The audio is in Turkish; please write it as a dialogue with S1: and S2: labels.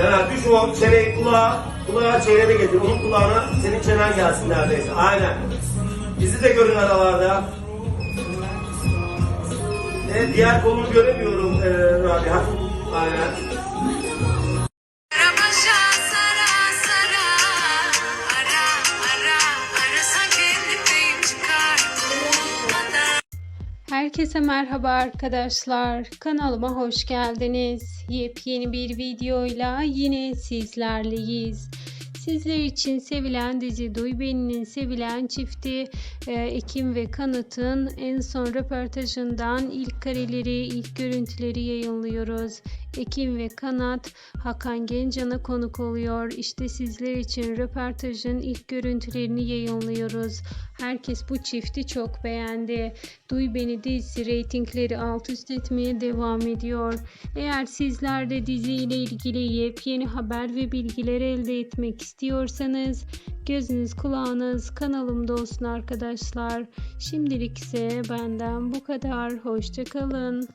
S1: Caner düş o çeneyi kulağa, kulağa çeneni getir. Onun kulağına senin çenen gelsin neredeyse. Aynen. Bizi de görün aralarda. Evet, diğer kolunu göremiyorum ee, Rabia. Aynen.
S2: Herkese merhaba arkadaşlar. Kanalıma hoş geldiniz. Yepyeni bir videoyla yine sizlerleyiz. Sizler için sevilen dizi Duy Beni'nin sevilen çifti e, Ekim ve Kanıt'ın en son röportajından ilk kareleri, ilk görüntüleri yayınlıyoruz. Ekim ve Kanat Hakan Gencan'a konuk oluyor. İşte sizler için röportajın ilk görüntülerini yayınlıyoruz. Herkes bu çifti çok beğendi. Duy Beni dizisi reytingleri alt üst etmeye devam ediyor. Eğer sizler de dizi ile ilgili yepyeni haber ve bilgiler elde etmek istiyorsanız gözünüz kulağınız kanalımda olsun arkadaşlar. Şimdilik ise benden bu kadar. Hoşçakalın.